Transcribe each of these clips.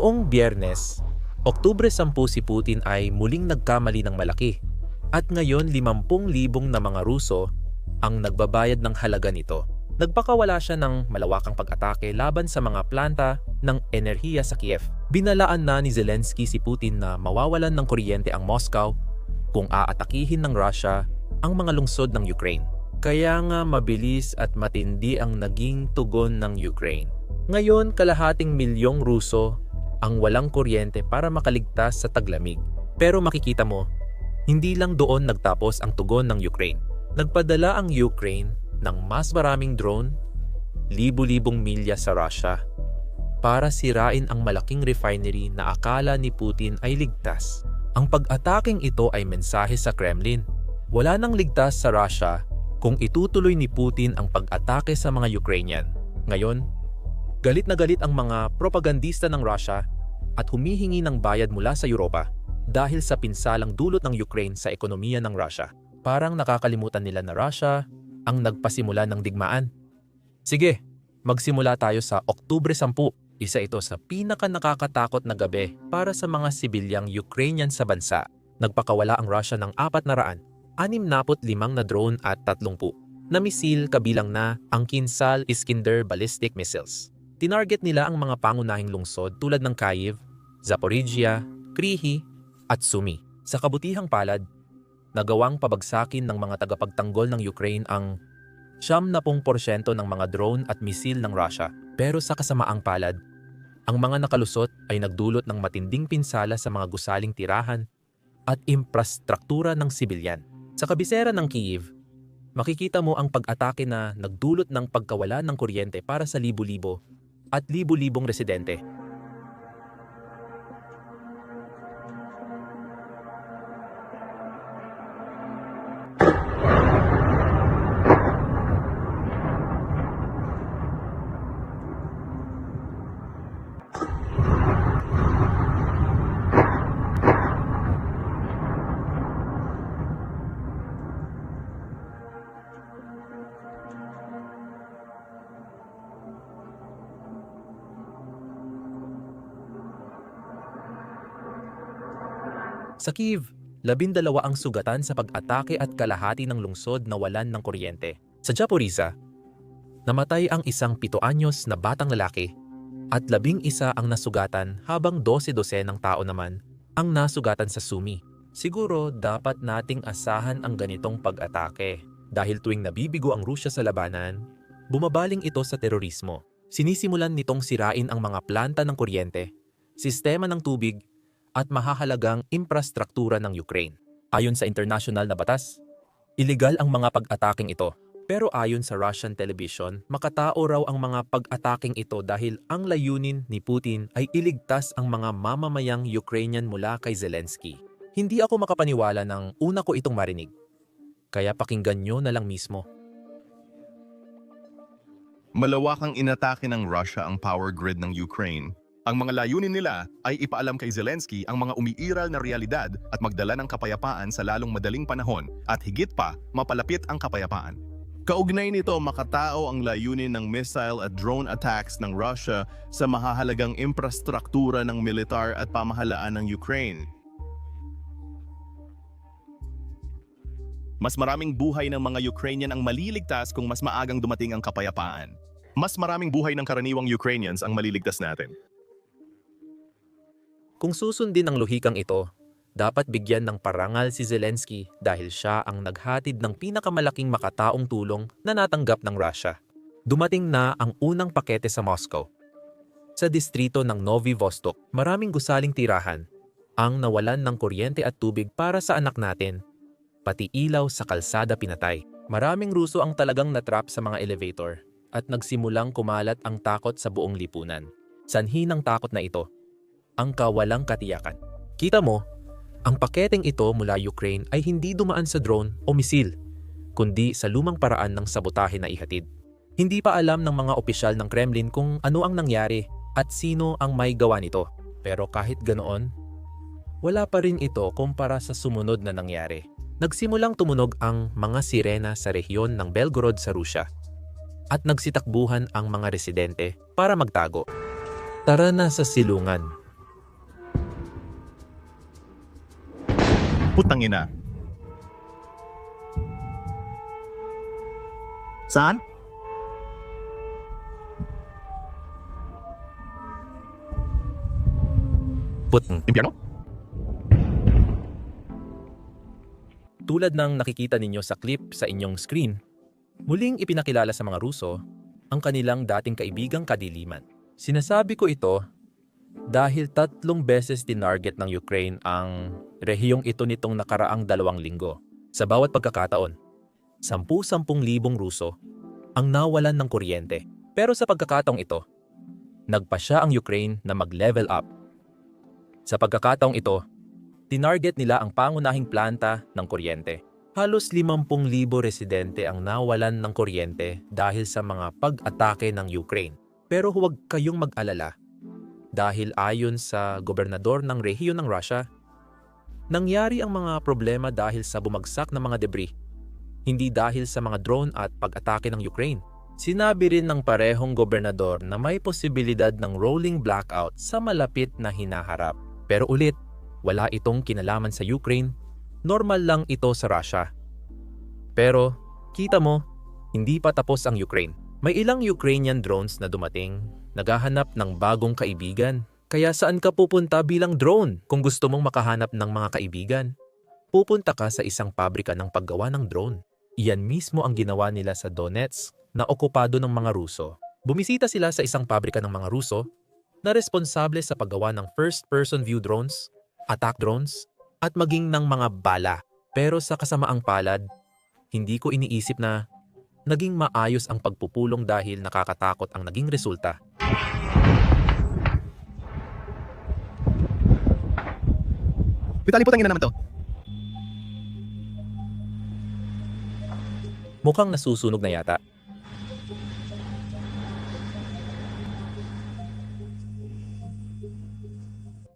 Noong biyernes, Oktubre 10 si Putin ay muling nagkamali ng malaki at ngayon 50,000 na mga Ruso ang nagbabayad ng halaga nito. Nagpakawala siya ng malawakang pag-atake laban sa mga planta ng enerhiya sa Kiev. Binalaan na ni Zelensky si Putin na mawawalan ng kuryente ang Moscow kung aatakihin ng Russia ang mga lungsod ng Ukraine. Kaya nga mabilis at matindi ang naging tugon ng Ukraine. Ngayon, kalahating milyong Ruso ang walang kuryente para makaligtas sa taglamig. Pero makikita mo, hindi lang doon nagtapos ang tugon ng Ukraine. Nagpadala ang Ukraine ng mas maraming drone, libu-libong milya sa Russia, para sirain ang malaking refinery na akala ni Putin ay ligtas. Ang pag-ataking ito ay mensahe sa Kremlin. Wala nang ligtas sa Russia kung itutuloy ni Putin ang pag-atake sa mga Ukrainian. Ngayon, Galit na galit ang mga propagandista ng Russia at humihingi ng bayad mula sa Europa dahil sa pinsalang dulot ng Ukraine sa ekonomiya ng Russia. Parang nakakalimutan nila na Russia ang nagpasimula ng digmaan. Sige, magsimula tayo sa Oktubre 10. Isa ito sa pinaka nakakatakot na gabi para sa mga sibilyang Ukrainian sa bansa. Nagpakawala ang Russia ng 400, 65 na drone at 30 na misil kabilang na ang Kinsal Iskander ballistic missiles. Tinarget nila ang mga pangunahing lungsod tulad ng Kyiv, Zaporizhia, Krihi, at Sumy. Sa kabutihang palad, nagawang pabagsakin ng mga tagapagtanggol ng Ukraine ang 70% ng mga drone at misil ng Russia. Pero sa kasamaang palad, ang mga nakalusot ay nagdulot ng matinding pinsala sa mga gusaling tirahan at infrastruktura ng sibilyan. Sa kabisera ng Kyiv, makikita mo ang pag-atake na nagdulot ng pagkawala ng kuryente para sa libu-libo at libu-libong residente. Sa Kiev, labindalawa ang sugatan sa pag-atake at kalahati ng lungsod na walan ng kuryente. Sa Zaporizhia, namatay ang isang pito anyos na batang lalaki at labing isa ang nasugatan habang 12-12 ng tao naman ang nasugatan sa Sumi. Siguro dapat nating asahan ang ganitong pag-atake dahil tuwing nabibigo ang Rusya sa labanan, bumabaling ito sa terorismo. Sinisimulan nitong sirain ang mga planta ng kuryente, sistema ng tubig at mahahalagang infrastruktura ng Ukraine. Ayon sa international na batas, iligal ang mga pag-ataking ito. Pero ayon sa Russian television, makatao raw ang mga pag-ataking ito dahil ang layunin ni Putin ay iligtas ang mga mamamayang Ukrainian mula kay Zelensky. Hindi ako makapaniwala ng una ko itong marinig. Kaya pakinggan nyo na lang mismo. Malawakang inatake ng Russia ang power grid ng Ukraine. Ang mga layunin nila ay ipaalam kay Zelensky ang mga umiiral na realidad at magdala ng kapayapaan sa lalong madaling panahon at higit pa, mapalapit ang kapayapaan. Kaugnay nito makatao ang layunin ng missile at drone attacks ng Russia sa mahahalagang infrastruktura ng militar at pamahalaan ng Ukraine. Mas maraming buhay ng mga Ukrainian ang maliligtas kung mas maagang dumating ang kapayapaan. Mas maraming buhay ng karaniwang Ukrainians ang maliligtas natin. Kung susundin ang lohikang ito, dapat bigyan ng parangal si Zelensky dahil siya ang naghatid ng pinakamalaking makataong tulong na natanggap ng Russia. Dumating na ang unang pakete sa Moscow. Sa distrito ng Novi Vostok, maraming gusaling tirahan ang nawalan ng kuryente at tubig para sa anak natin, pati ilaw sa kalsada pinatay. Maraming Ruso ang talagang natrap sa mga elevator at nagsimulang kumalat ang takot sa buong lipunan. Sanhi ng takot na ito ang kawalang katiyakan. Kita mo, ang paketeng ito mula Ukraine ay hindi dumaan sa drone o misil, kundi sa lumang paraan ng sabotahe na ihatid. Hindi pa alam ng mga opisyal ng Kremlin kung ano ang nangyari at sino ang may gawa nito. Pero kahit ganoon, wala pa rin ito kumpara sa sumunod na nangyari. Nagsimulang tumunog ang mga sirena sa rehiyon ng Belgorod sa Rusya at nagsitakbuhan ang mga residente para magtago. Tara na sa silungan Putang ina. Saan? Putang. Impyerno? Tulad ng nakikita ninyo sa clip sa inyong screen, muling ipinakilala sa mga Ruso ang kanilang dating kaibigang kadiliman. Sinasabi ko ito dahil tatlong beses tinarget ng Ukraine ang rehiyong ito nitong nakaraang dalawang linggo. Sa bawat pagkakataon, 10-10 libong Ruso ang nawalan ng kuryente. Pero sa pagkakataong ito, nagpa siya ang Ukraine na mag-level up. Sa pagkakataong ito, tinarget nila ang pangunahing planta ng kuryente. Halos 50,000 residente ang nawalan ng kuryente dahil sa mga pag-atake ng Ukraine. Pero huwag kayong mag-alala dahil ayon sa gobernador ng rehiyon ng Russia, nangyari ang mga problema dahil sa bumagsak na mga debris, hindi dahil sa mga drone at pag-atake ng Ukraine. Sinabi rin ng parehong gobernador na may posibilidad ng rolling blackout sa malapit na hinaharap. Pero ulit, wala itong kinalaman sa Ukraine, normal lang ito sa Russia. Pero, kita mo, hindi pa tapos ang Ukraine. May ilang Ukrainian drones na dumating, naghahanap ng bagong kaibigan. Kaya saan ka pupunta bilang drone kung gusto mong makahanap ng mga kaibigan? Pupunta ka sa isang pabrika ng paggawa ng drone. Iyan mismo ang ginawa nila sa Donetsk na okupado ng mga Ruso. Bumisita sila sa isang pabrika ng mga Ruso na responsable sa paggawa ng first-person view drones, attack drones, at maging ng mga bala. Pero sa kasamaang palad, hindi ko iniisip na naging maayos ang pagpupulong dahil nakakatakot ang naging resulta. Vitali, putang ina naman to. Mukhang nasusunog na yata.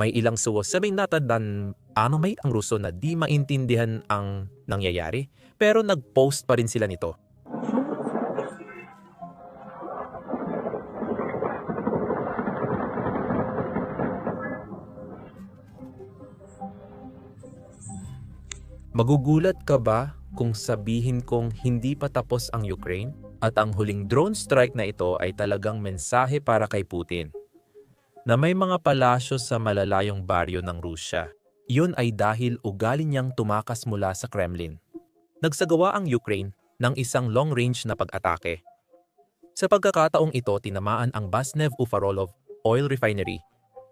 May ilang suwasabing natadan ano may ang Ruso na di maintindihan ang nangyayari pero nag-post pa rin sila nito. Magugulat ka ba kung sabihin kong hindi pa tapos ang Ukraine? At ang huling drone strike na ito ay talagang mensahe para kay Putin na may mga palasyo sa malalayong baryo ng Rusya. Iyon ay dahil ugali niyang tumakas mula sa Kremlin. Nagsagawa ang Ukraine ng isang long-range na pag-atake. Sa pagkakataong ito, tinamaan ang Basnev Ufarolov Oil Refinery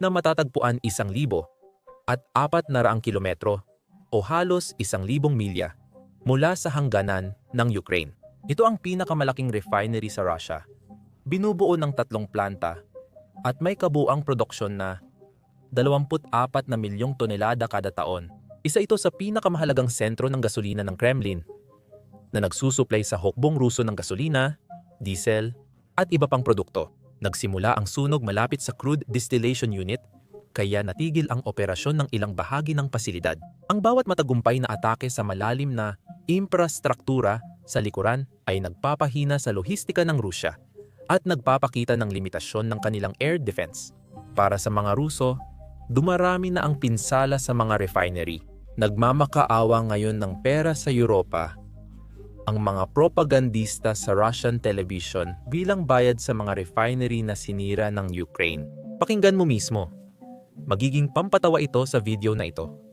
na matatagpuan isang libo at apat na raang kilometro o halos isang libong milya mula sa hangganan ng Ukraine. Ito ang pinakamalaking refinery sa Russia. Binubuo ng tatlong planta at may kabuang produksyon na 24 na milyong tonelada kada taon. Isa ito sa pinakamahalagang sentro ng gasolina ng Kremlin na nagsusuplay sa hukbong Ruso ng gasolina, diesel, at iba pang produkto. Nagsimula ang sunog malapit sa crude distillation unit kaya natigil ang operasyon ng ilang bahagi ng pasilidad. Ang bawat matagumpay na atake sa malalim na infrastruktura sa likuran ay nagpapahina sa lohistika ng Rusya at nagpapakita ng limitasyon ng kanilang air defense. Para sa mga Ruso, dumarami na ang pinsala sa mga refinery. Nagmamakaawa ngayon ng pera sa Europa ang mga propagandista sa Russian television bilang bayad sa mga refinery na sinira ng Ukraine. Pakinggan mo mismo. Magiging pampatawa ito sa video na ito.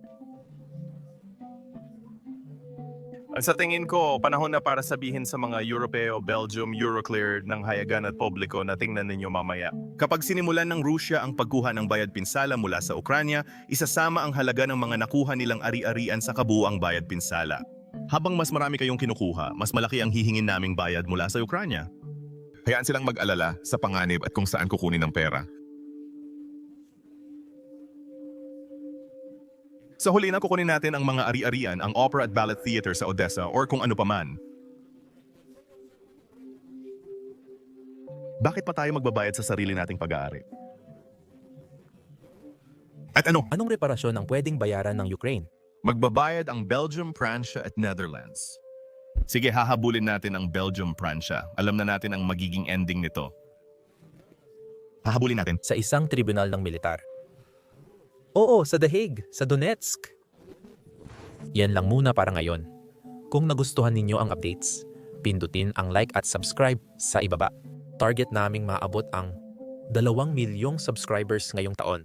Sa tingin ko, panahon na para sabihin sa mga Europeo, Belgium, Euroclear ng hayagan at publiko na tingnan ninyo mamaya. Kapag sinimulan ng Rusya ang pagkuha ng bayad pinsala mula sa Ukranya, isasama ang halaga ng mga nakuha nilang ari-arian sa kabuuang bayad pinsala. Habang mas marami kayong kinukuha, mas malaki ang hihingin naming bayad mula sa Ukranya. Hayaan silang mag-alala sa panganib at kung saan kukunin ang pera. Sa huli na kukunin natin ang mga ari-arian, ang opera at ballet theater sa Odessa or kung ano paman. Bakit pa tayo magbabayad sa sarili nating pag-aari? At ano? Anong reparasyon ang pwedeng bayaran ng Ukraine? Magbabayad ang Belgium, Pransya at Netherlands. Sige, hahabulin natin ang Belgium, Pransya. Alam na natin ang magiging ending nito. Hahabulin natin. Sa isang tribunal ng militar. Oo, sa The Hague, sa Donetsk. Yan lang muna para ngayon. Kung nagustuhan ninyo ang updates, pindutin ang like at subscribe sa ibaba. Target naming maabot ang 2 milyong subscribers ngayong taon.